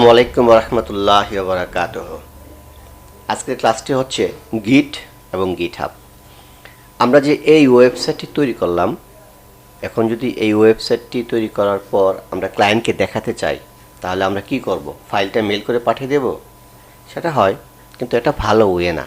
আসসালামু আলাইকুম রহমতুল্লাহ বারাকাত আজকের ক্লাসটি হচ্ছে গিট এবং গিট হাব আমরা যে এই ওয়েবসাইটটি তৈরি করলাম, এখন যদি এই ওয়েবসাইটটি তৈরি করার পর আমরা ক্লায়েন্টকে দেখাতে চাই, তাহলে আমরা কি করব? ফাইলটা মেল করে পাঠিয়ে দেব? সেটা হয়, কিন্তু এটা ভালো ওয়ে না।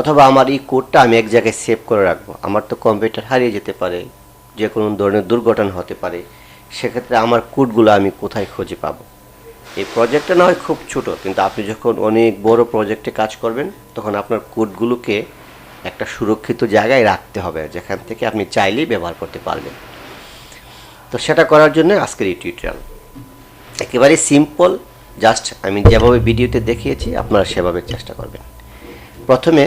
অথবা আমার এই কোডটা আমি এক জায়গায় সেভ করে রাখব। আমার তো কম্পিউটার হারিয়ে যেতে পারে, যে কোনো ধরনের দুর্ঘটনা হতে পারে। সেক্ষেত্রে আমার কোডগুলো আমি কোথায় খুঁজে পাবো? এই প্রজেক্টটা না হয় খুব ছোট, কিন্তু আপনি যখন অনেক বড় প্রজেক্টে কাজ করবেন, তখন আপনার কোডগুলোকে একটা সুরক্ষিত জায়গায় রাখতে হবে, যেখান থেকে আপনি চাইলেই ব্যবহার করতে পারবেন। তো সেটা করার জন্য আজকের এই টিউটোরিয়াল একেবারে সিম্পল জাস্ট আমি যেভাবে ভিডিওতে দেখিয়েছি, আপনারা সেভাবে চেষ্টা করবেন। প্রথমে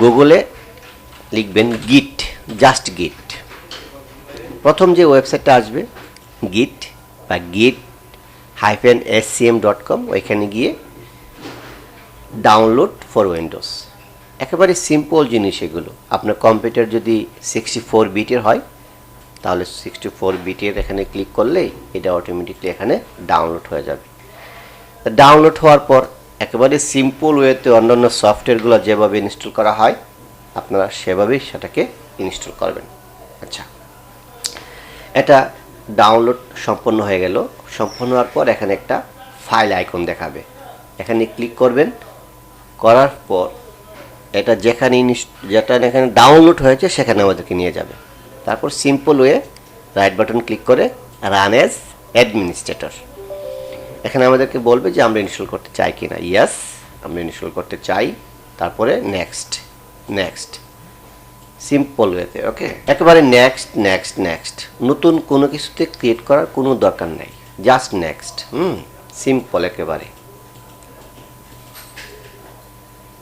গুগলে লিখবেন গিট জাস্ট গিট প্রথম যে ওয়েবসাইটটা আসবে গিট বা git hyphen S C M dot com ওইখানে গিয়ে ডাউনলোড ফর উইন্ডোজ একেবারে সিম্পল জিনিস এগুলো। আপনার কম্পিউটার যদি সিক্সটি ফোর বিটের হয়, তাহলে সিক্সটি ফোর বিটের এখানে ক্লিক করলেই এটা অটোমেটিকলি এখানে ডাউনলোড হয়ে যাবে। ডাউনলোড হওয়ার পর একেবারে সিম্পল ওয়েতে অন্যান্য সফটওয়্যারগুলো যেভাবে ইনস্টল করা হয়, আপনারা সেভাবেই সেটাকে ইনস্টল করবেন। আচ্ছা। এটা ডাউনলোড সম্পন্ন হয়ে গেল। সম্পন্ন হওয়ার পর এখানে একটা ফাইল আইকন দেখাবে। এখানে ক্লিক করবেন। করার পর এটা যেখানে যেটা এখানে ডাউনলোড হয়েছে সেখানে আমাদেরকে নিয়ে যাবে। তারপর simple way right button click করে রান এজ অ্যাডমিনিস্ট্রেটর এখানে আমাদেরকে বলবে যে আমরা ইনস্টল করতে চাই কি না ইয়াস আমরা ইনস্টল করতে চাই। তারপরে নেক্সট নেক্সট সিম্পল ওয়েতে ওকে একেবারে নেক্সট নেক্সট নেক্সট নতুন কোনো কিছুতে ক্রিয়েট করার কোনো দরকার নেই। জাস্ট নেক্সট হুম? সিম্পল একেবারে।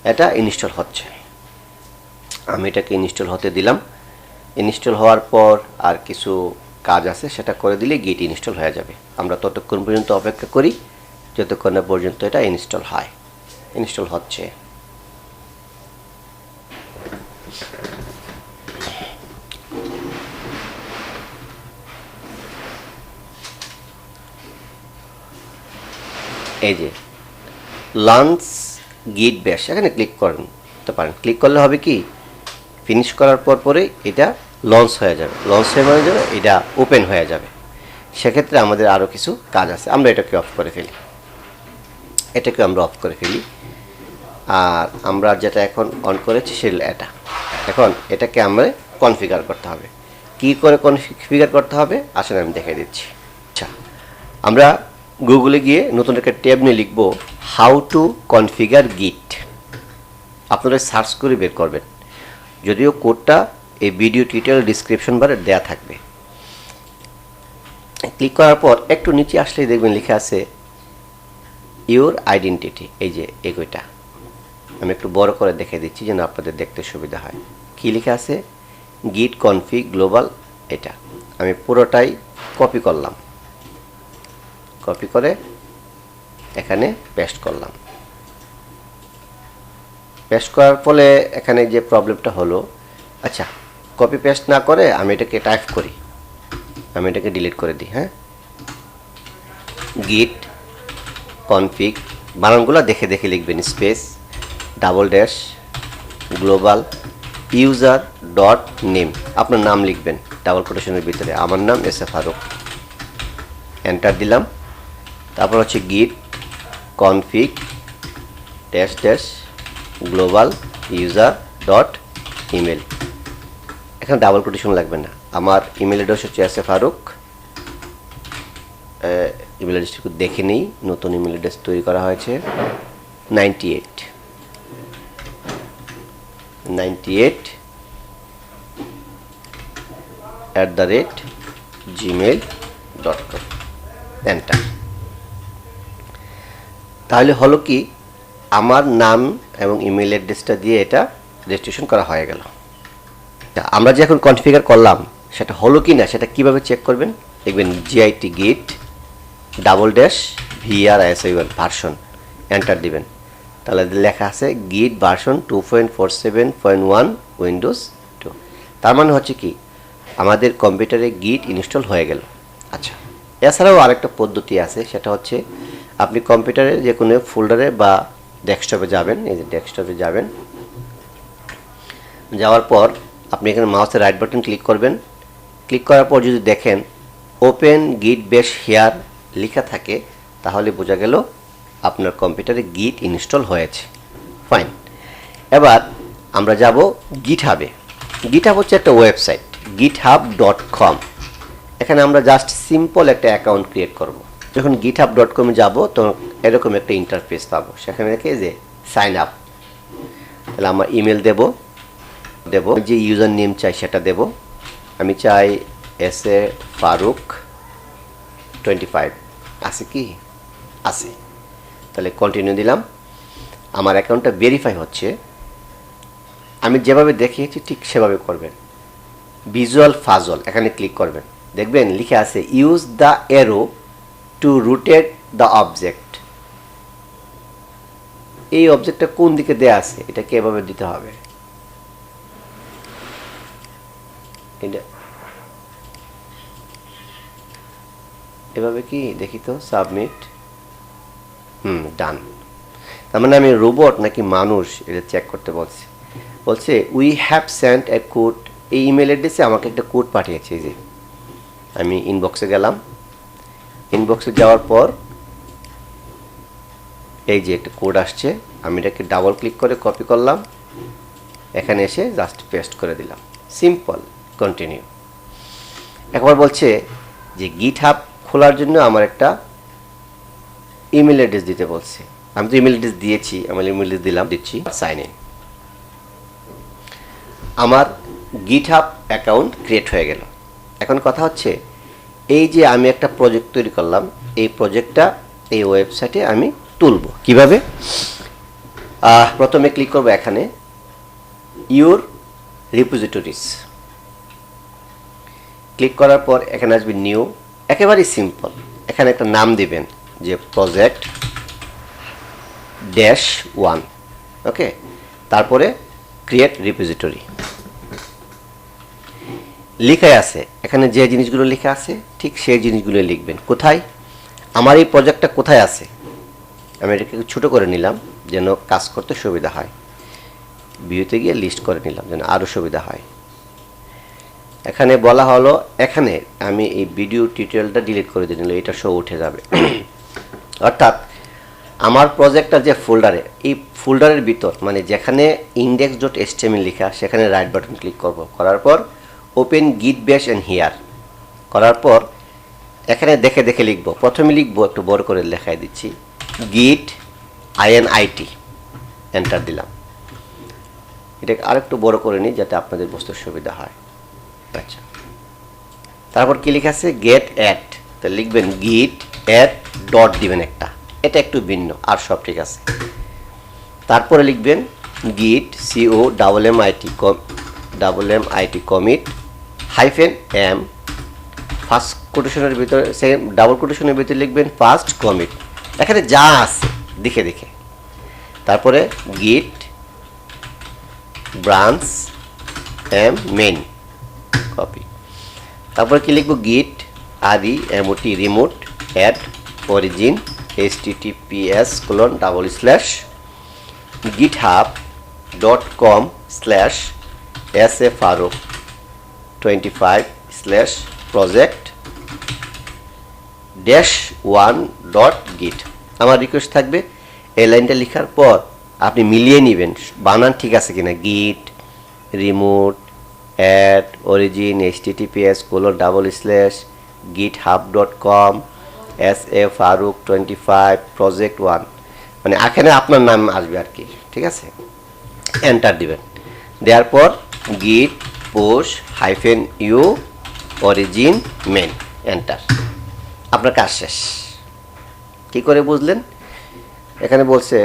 এটা ইনস্টল হচ্ছে। আমি এটাকে ইনস্টল হতে দিলাম। ইনস্টল হওয়ার পর আর কিছু কাজ আছে, সেটা করে দিলে গিট ইনস্টল হয়ে যাবে। আমরা ততক্ষণ পর্যন্ত অপেক্ষা করি, যতক্ষণ পর্যন্ত এটা ইনস্টল হয়। ইনস্টল হচ্ছে। এই যে লঞ্চ গিট ব্যাশ এখানে ক্লিক করেন, তো পারেন। ক্লিক করলে হবে কি ফিনিশ করার পর পরে এটা লঞ্চ হয়ে যাবে। লঞ্চ হয়ে মানে যাবে, এটা ওপেন হয়ে যাবে। সেক্ষেত্রে আমাদের আরও কিছু কাজ আছে। আমরা এটাকে অফ করে ফেলি। এটাকে আমরা অফ করে ফেলি। আর আমরা যেটা এখন অন করেছি সেটা এটা। এখন এটাকে আমরা কনফিগার করতে হবে। কি করে কনফিগার করতে হবে? আসলে আমি দেখে দিচ্ছি। আচ্ছা আমরা গুগলে গিয়ে নতুন একটা ট্যাব নিয়ে লিখব হাউ টু কনফিগার গিট আপনারা সার্চ করে বের করবেন। যদিও কোডটা এই ভিডিও টিউটোরিয়াল ডিসক্রিপশন বারে দেয়া থাকবে। ক্লিক করার পর একটু নিচে আসলেই দেখবেন লেখা আছে ইওর আইডেন্টিটি এই যে এগোটা আমি একটু বড় করে দেখে দিচ্ছি যেন আপনাদের দেখতে সুবিধা হয়। কী লেখা আছে? গিট কনফি গ্লোবাল এটা। আমি পুরোটাই কপি করলাম। কপি করে এখানে পেস্ট করলাম। পেস্ট করার ফলে এখানে যে প্রবলেমটা হলো আচ্ছা কপি পেস্ট না করে আমি এটাকে টাইপ করি। আমি এটাকে ডিলিট করে দিই হ্যাঁ? গিট কনফিগ বানানগুলো দেখে দেখে লিখবেন space double dash global user dot name আপনার নাম লিখবেন ডাবল কোটেশনের ভিতরে। আমার নাম এস এ ফারুক। এন্টার দিলাম। তারপর হচ্ছে git config dash dash global user dot email এখানে ডাবল কোটেশন লাগবে না। আমার ইমেল অ্যাড্রেস হচ্ছে এস এ ফারুক ইমেল অ্যাড্রেসটি দেখে নিই। নতুন ইমেল অ্যাড্রেস তৈরি করা হয়েছে। Ninety eight ninety eight at the rate Gmail dot com enter তাহলে হলো কি, আমার নাম এবং ইমেল অ্যাড্রেসটা দিয়ে এটা রেজিস্ট্রেশন করা হয়ে গেল। আমরা যে এখন কনফিগার করলাম, সেটা হলো কি না, সেটা কীভাবে চেক করবেন? দেখবেন GIT git double dash VR S one version enter দিবেন। তাহলে লেখা আছে git version two point four seven point one Windows two তার মানে হচ্ছে কি, আমাদের কম্পিউটারে গিট ইনস্টল হয়ে গেল। আচ্ছা এছাড়াও আরেকটা পদ্ধতি আছে, সেটা হচ্ছে আপনি কম্পিউটারে যে কোনো ফোল্ডারে বা ডেস্কটপে যাবেন, এই যে ডেস্কটপে যাবেন। যাওয়ার পর আপনি এখানে মাউসের রাইট বাটন ক্লিক করবেন। ক্লিক করার পর যদি দেখেন ওপেন গিট বেশ হেয়ার লেখা থাকে, তাহলে বোঝা গেল আপনার কম্পিউটারে গিট ইনস্টল হয়েছে। ফাইন এবার আমরা যাব গিট হাবে গিট হাব হচ্ছে একটা ওয়েবসাইট গিট হাব ডট কম এখানে আমরা জাস্ট সিম্পল একটা অ্যাকাউন্ট ক্রিয়েট করব। যখন গিট হাব ডট কমে যাব, তখন এরকম একটা ইন্টারফেস পাবো। সেখানে দেখে যে সাইন আপ তাহলে আমার ইমেল দেব। দেব। যে ইউজার নেম চাই সেটা দেব। আমি চাই S A Faruk twenty five আছে কি? আছে। তাহলে কন্টিনিউ দিলাম। আমার অ্যাকাউন্টটা ভেরিফাই হচ্ছে। আমি যেভাবে দেখিয়েছি ঠিক সেভাবে করবেন। ভিজুয়াল ফাজল এখানে ক্লিক করবেন। দেখবেন লিখে আছে use the arrow to rotate the object এই অবজেক্টটা কোন দিকে দেয়া আছে? এটাকে এভাবে দিতে হবে। এটা এভাবে কি? দেখি তো সাবমিট হুম ডান তার মানে আমি রোবট নাকি মানুষ, এটা চেক করতে বলছি। বলছে we have sent a code এই ইমেল অ্যাড্রেসে আমাকে একটা কোড পাঠিয়েছে যে। আমি ইনবক্সে গেলাম ইনবক্সে যাওয়ার পর, এই যে একটা কোড আসছে, আমি এটাকে ডাবল ক্লিক করে কপি করলাম। এখানে এসে জাস্ট পেস্ট করে দিলাম। সিম্পল কন্টিনিউ একবার বলছে যে গিট হাব খোলার জন্য আমার একটা ইমেল অ্যাড্রেস দিতে বলছে। আমি তো ইমেল অ্যাড্রেস দিয়েছি আমার ইমেল অ্যাড্রেস দিলাম, দিচ্ছি সাইন ইন আমার গিট হাব অ্যাকাউন্ট ক্রিয়েট হয়ে গেল। এখন কথা হচ্ছে এই যে আমি একটা প্রজেক্ট তৈরি করলাম, এই প্রজেক্টটা এই ওয়েবসাইটে আমি তুলব। কীভাবে? প্রথমে ক্লিক করব এখানে ইউর রিপোজিটরিজ ক্লিক করার পর এখানে আসবে নিউ একেবারেই সিম্পল এখানে একটা নাম দিবেন, যে প্রজেক্ট ড্যাশ ওয়ান ওকে তারপরে ক্রিয়েট রিপোজিটরি লেখাই আছে। এখানে যে জিনিসগুলো লেখা আছে, ঠিক সেই জিনিসগুলো লিখবেন। কোথায়? আমার এই প্রজেক্টটা কোথায় আছে? আমি এটাকে ছোটো করে নিলাম, যেন কাজ করতে সুবিধা হয়। ভিউতে গিয়ে লিস্ট করে নিলাম, যেন আরও সুবিধা হয়। এখানে বলা হলো, এখানে আমি এই ভিডিও টিউটোরিয়ালটা ডিলিট করে দিয়ে নিল এটা শো উঠে যাবে। অর্থাৎ, আমার প্রজেক্টটা যে ফোল্ডারে এই ফোল্ডারের ভিতর মানে যেখানে ইন্ডেক্স ডট এসটিএমএল লেখা, সেখানে রাইট বাটন ক্লিক করব। করার পর ওপেন গিট ব্যাশ অ্যান্ড হিয়ার করার পর এখানে দেখে দেখে লিখব। প্রথমে লিখব একটু বড় করে লেখাই দিচ্ছি। গিট আইএন আইটি এন্টার দিলাম। এটাকে আরেকটু বড় করে নিই যাতে আপনাদের বুঝতে সুবিধা হয়। আচ্ছা। তারপর কি লেখা আছে? গেট অ্যাট তো লিখবেন গিট অ্যাড ডট দিবেন একটা। এটা একটু ভিন্ন, আর সব ঠিক আছে। তারপরে লিখবেন git C O double M IT com double M IT commit hyphen M first কোটেশনের ভিতরে সেকেন্ড ডাবল কোটেশনের ভিতরে লিখবেন ফার্স্ট কমিট এখানে যা আছে, দেখে দেখে। তারপরে গিট ব্রাঞ্চ এম মেন কপি তারপরে কি লিখব? গিট আদি MOT remote add origin HTTPS colon double slash GitHub dot com slash S F আরও 25 slash project dash one dot git আমার রিকোয়েস্ট থাকবে, এই লাইনটা লেখার পর আপনি মিলিয়ে নেবেন। বানান ঠিক আছে কিনা? Git remote add origin HTTPS colon double slash GitHub dot com S A Faruk twenty five project one মানে এখানে আপনার নাম আসবে আর কি, ঠিক আছে? এন্টার দিবেন। দেওয়ার পর git push hyphen U origin main enter আপনার কাজ শেষ। কি করে বুঝলেন? এখানে বলছে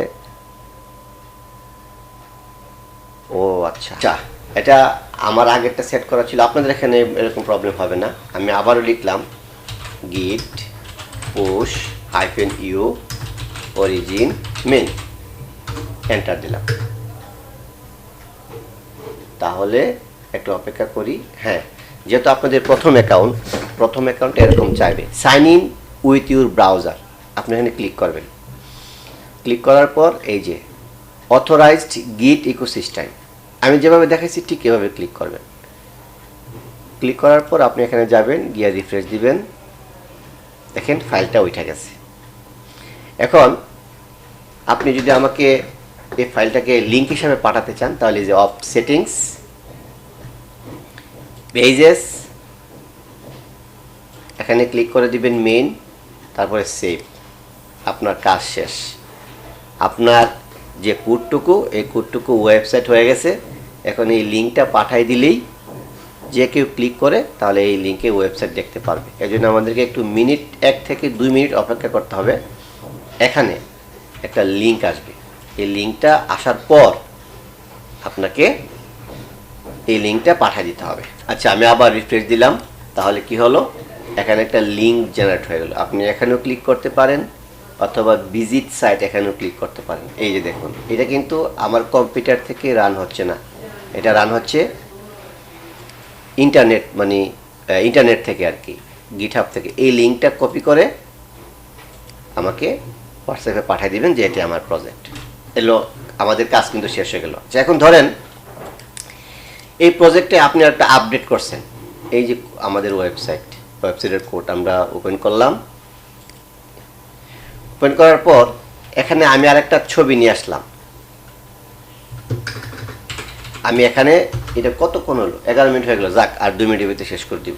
ও আচ্ছা। আচ্ছা। এটা আমার আগেরটা সেট করা ছিল। আপনাদের এখানে এরকম প্রবলেম হবে না। আমি আবারও লিখলাম git push hyphen U origin main enter দিলাম। তাহলে একটু অপেক্ষা করি। হ্যাঁ যেহেতু আপনাদের প্রথম অ্যাকাউন্ট প্রথম অ্যাকাউন্ট এরকম চাইবে। Sign in with your browser আপনি এখানে ক্লিক করবেন। ক্লিক করার পর এই যে অথরাইজড গিট ইকোসিস্টেম আমি যেভাবে দেখাইছি ঠিক এভাবে ক্লিক করবেন। ক্লিক করার পর আপনি এখানে যাবেন, গিয়ে রিফ্রেশ দিবেন। দেখেন ফাইলটা উঠে গেছে। এখন, আপনি যদি আমাকে এই ফাইলটাকে লিঙ্ক হিসাবে পাঠাতে চান, তাহলে যে অফ সেটিংস পেজেস এখানে ক্লিক করে দিবেন মেইন তারপরে সেভ আপনার কাজ শেষ। আপনার যে কোডটুকু, এই কোডটুকু ওয়েবসাইট হয়ে গেছে, এখন এই লিঙ্কটা পাঠাই দিলেই যে কেউ ক্লিক করে, তাহলে এই লিঙ্কে ওয়েবসাইট দেখতে পারবে। এই জন্য আমাদেরকে একটু মিনিট এক থেকে দুই মিনিট অপেক্ষা করতে হবে। এখানে একটা লিঙ্ক আসবে। এই লিঙ্কটা আসার পর আপনাকে এই লিঙ্কটা পাঠিয়ে দিতে হবে। আচ্ছা আমি আবার রিফ্রেশ দিলাম। তাহলে কি হলো? এখানে একটা লিঙ্ক জেনারেট হয়ে গেলো। আপনি এখানেও ক্লিক করতে পারেন অথবা ভিজিট সাইট এখানেও ক্লিক করতে পারেন। এই যে দেখুন, এটা কিন্তু আমার কম্পিউটার থেকে রান হচ্ছে না। এটা রান হচ্ছে ইন্টারনেট মানে ইন্টারনেট থেকে আর কি গিটহাব থেকে। এই লিঙ্কটা কপি করে আমাকে হোয়াটসঅ্যাপে পাঠিয়ে দিবেন যে এটি আমার প্রজেক্ট এলো, আমাদের কাজ কিন্তু শেষ হয়ে গেল। আচ্ছা এখন ধরেন এই প্রজেক্টে আপনি একটা আপডেট করছেন। এই যে আমাদের ওয়েবসাইট ওয়েবসাইটের কোড আমরা ওপেন করলাম। ওপেন করার পর এখানে আমি আর একটা ছবি নিয়ে আসলাম। আমি এখানে, এটা কতক্ষণ হলো? এগারো মিনিট হয়ে গেলো, যাক, আর দুই মিনিটের ভিতরে শেষ করে দিব।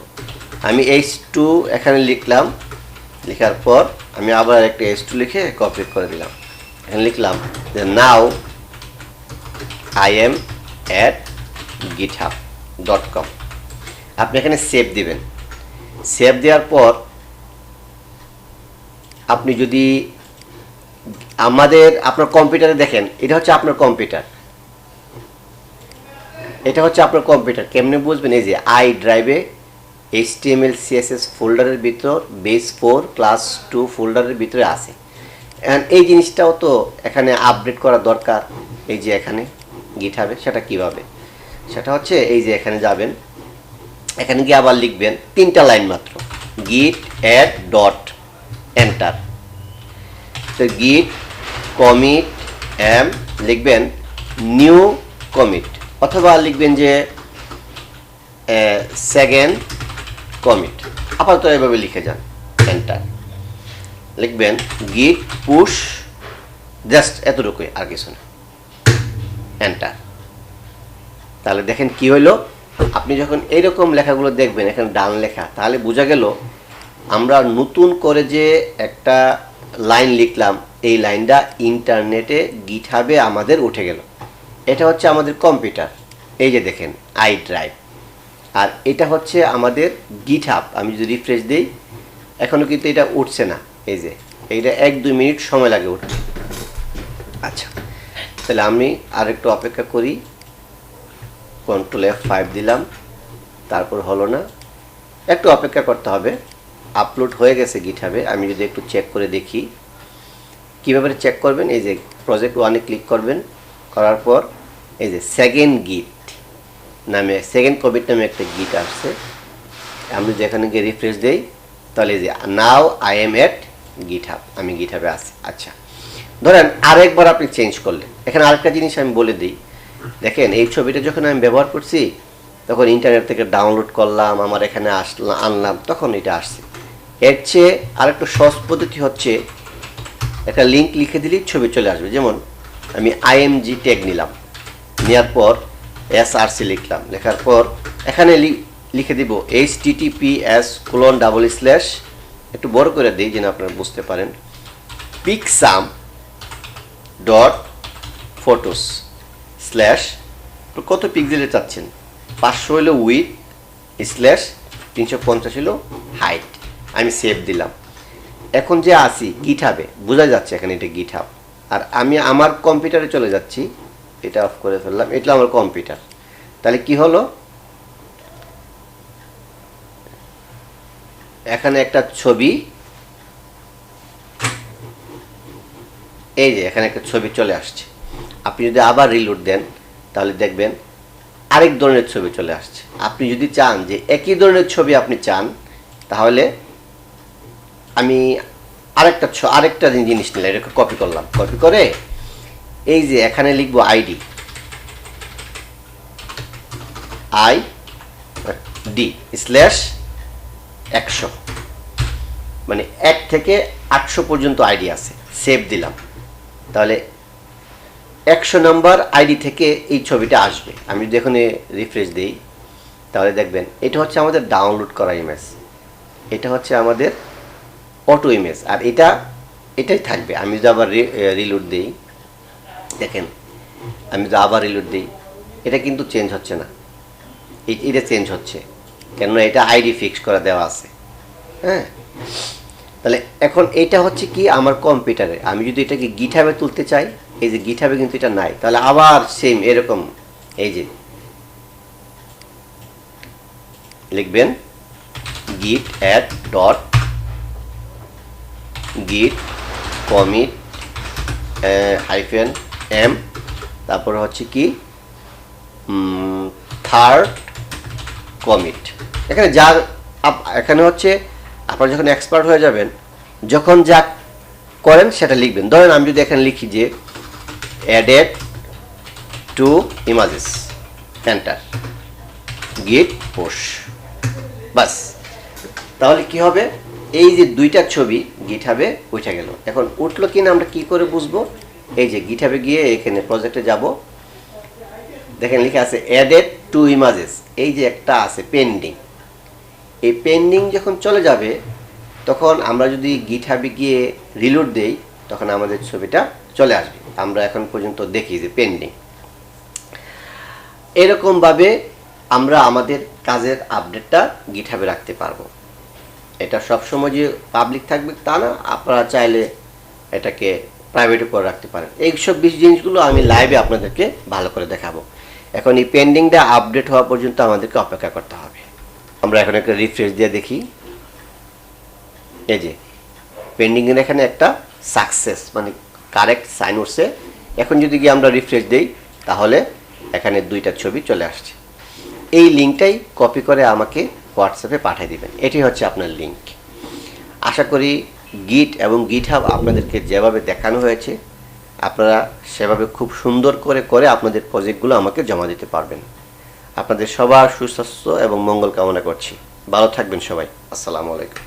আমি এইচ টু এখানে লিখলাম। লেখার পর আমি আবার একটা এইচ টু লিখে কপি করে দিলাম। এখানে লিখলাম যে now I am at GitHub dot com আপনি এখানে সেভ দিবেন। সেভ দেওয়ার পর আপনি যদি আমাদের, আপনার কম্পিউটারে দেখেন, এটা হচ্ছে আপনার কম্পিউটার এটা হচ্ছে আপনার কম্পিউটার কেমনে বুঝবেন? এই যে আই ড্রাইভে H T M L CSS ফোল্ডারের ভিতর বেস ফোর ক্লাস টু ফোল্ডারের ভিতরে আছে। এই জিনিসটাও তো এখানে আপডেট করা দরকার। এই যে এখানে গিট হবে সেটা কীভাবে? সেটা হচ্ছে এই যে এখানে যাবেন, এখানে গিয়ে আবার লিখবেন তিনটা লাইন মাত্র গিট অ্যাড ডট এন্টার তো গিট কমিট এম লিখবেন নিউ কমিট অথবা লিখবেন যে সেকেন্ড কমিট আপাতত এভাবে লিখে যান এন্টার লিখবেন গিট পুশ জাস্ট এতটুকুই, আর কিছু না। এন্টার তাহলে দেখেন কি হইল? আপনি যখন এইরকম লেখাগুলো দেখবেন, এখানে ডান লেখা, তাহলে বোঝা গেল আমরা নতুন করে যে একটা লাইন লিখলাম, এই লাইনটা ইন্টারনেটে, গিটহাবে আমাদের উঠে গেল। এটা হচ্ছে আমাদের কম্পিউটার। এই যে দেখেন আই ড্রাইভ আর এটা হচ্ছে আমাদের গিটহাব। আমি যদি রিফ্রেশ দিই এখনও কিন্তু এটা উঠছে না। এই যে, এইটা এক দুই মিনিট সময় লাগে উঠতে। আচ্ছা তাহলে আমি আর একটু অপেক্ষা করি। কন্ট্রোল এফ ফাইভ দিলাম, তারপর হলো না। একটু অপেক্ষা করতে হবে। আপলোড হয়ে গেছে গিটহাবে আমি যদি একটু চেক করে দেখি। কীভাবে চেক করবেন? এই যে প্রজেক্ট ওয়ানে ক্লিক করবেন, করার পর এই যে সেকেন্ড গিট নামে সেকেন্ড কোভিড নামে একটা গিট আসছে। আমি যেখানে গিয়ে রিফ্রেশ দেই, তাহলে যে now I am at GitHub আমি গিটহাবে আছি। আচ্ছা। ধরেন আরেকবার আপনি চেঞ্জ করলেন। এখানে আরেকটা জিনিস আমি বলে দিই। দেখেন, এই ছবিটা যখন আমি ব্যবহার করছি, তখন ইন্টারনেট থেকে ডাউনলোড করলাম, আমার এখানে আসলাম আনলাম, তখন এটা আসছে। এর চেয়ে আরেকটু সহজ পদ্ধতি হচ্ছে, একটা লিঙ্ক লিখে দিলেই ছবি চলে আসবে। যেমন, আমি আইএমজি ট্যাগ নিলাম। নেওয়ার পর এস আর সি লিখলাম। লেখার পর এখানে লিখে দিব H T T P S colon double slash একটু বড় করে দিই যেন আপনারা বুঝতে পারেন। পিকসাম ডট ফটোস স্ল্যাশ কত পিক্সেলে চাচ্ছেন? পাঁচশো হলো উইথ স্ল্যাশ, তিনশো পঞ্চাশ হলো হাইট আমি সেভ দিলাম। এখন যে আসি গিটহাবে বোঝা যাচ্ছে এখানে এটা গিটহাব আর আমি আমার কম্পিউটারে চলে যাচ্ছি, এটা অফ করে ফেললাম, এটা আমার কম্পিউটার তাহলে কি হলো? এখানে একটা ছবি, এই যে এখানে একটা ছবি চলে আসছে। আপনি যদি আবার রিলোড দেন, তাহলে দেখবেন আরেক ধরনের ছবি চলে আসছে। আপনি যদি চান যে একই ধরনের ছবি আপনি চান, তাহলে আমি আরেকটা আরেকটা জিনিস নিলাম, এটাকে কপি করলাম। কপি করে এই যে এখানে লিখব আইডি আই ডি স্ল্যাশ একশো। মানে এক থেকে আটশো পর্যন্ত আইডি আছে। সেভ দিলাম। তাহলে একশো নাম্বার আইডি থেকে এই ছবিটা আসবে। আমি যদি এখানে রিফ্রেশ দিই, তাহলে দেখবেন এটা হচ্ছে আমাদের ডাউনলোড করা ইমেজ এটা হচ্ছে আমাদের অটো ইমেজ আর এটা, এটাই থাকবে। আমি যদি আবার রিলোড দিই, দেখেন, আমি যদি আবার রিলোড দিই, এটা কিন্তু চেঞ্জ হচ্ছে না। এটা চেঞ্জ হচ্ছে। কেননা এটা আইডি ফিক্স করে দেওয়া আছে। হ্যাঁ? তাহলে এখন এটা হচ্ছে কি? আমার কম্পিউটারে আমি যদি এটাকে গিঠাবে তুলতে চাই এই যে গিঠাবে কিন্তু এটা নাই। তাহলে আবার সেম এরকম, এই যে। লিখবেন git add dot git commit hyphen M তারপরে হচ্ছে কি থার্ড কমিট এখানে আপ- এখানে হচ্ছে আপনারা যখন এক্সপার্ট হয়ে যাবেন, যখন যা করেন সেটা লিখবেন। ধরেন আমি যদি এখানে লিখি যে অ্যাডেড টু ইমাজেস এন্টার গিট পোশ বাস। তাহলে কি হবে? এই যে দুইটা ছবি গিঠাবে উঠে গেল। এখন উঠল কিনা আমরা কি করে বুঝব? এই যে গিঠাবে গিয়ে এখানে প্রজেক্টে যাব। দেখেন লেখা আছে অ্যাডেড টু ইমাজেস এই যে একটা আছে পেন্ডিং এই পেন্ডিং যখন চলে যাবে, তখন আমরা যদি গিঠাবে গিয়ে রিলোড দেই, তখন আমাদের ছবিটা চলে আসবে। আমরা এখন পর্যন্ত দেখি যে পেন্ডিং এরকমভাবে আমরা আমাদের কাজের আপডেটটা গিঠাবে রাখতে পারব। এটা সবসময় যে পাবলিক থাকবে তা না, আপনারা চাইলে এটাকে প্রাইভেটও করে রাখতে পারেন। এইসব বিশ জিনিসগুলো আমি লাইভে আপনাদেরকে ভালো করে দেখাবো। এখন এই পেন্ডিংটা আপডেট হওয়া পর্যন্ত আমাদেরকে অপেক্ষা করতে হবে। আমরা এখন একটা রিফ্রেশ দিয়ে দেখি। এই যে পেন্ডিংয়ের এখানে একটা সাকসেস মানে কারেক্ট সাইন উঠছে এখন যদি গিয়ে আমরা রিফ্রেশ দেই, তাহলে এখানে দুইটা ছবি চলে আসছে। এই লিঙ্কটাই কপি করে আমাকে হোয়াটসঅ্যাপে পাঠিয়ে দিবেন। এটি হচ্ছে আপনার লিঙ্ক আশা করি গিট এবং গিট হাব আপনাদেরকে যেভাবে দেখানো হয়েছে, আপনারা সেভাবে খুব সুন্দর করে করে আপনাদের প্রজেক্টগুলো আমাকে জমা দিতে পারবেন। আপনাদের সবার সুস্বাস্থ্য এবং মঙ্গল কামনা করছি। ভালো থাকবেন সবাই। আসসালামু আলাইকুম।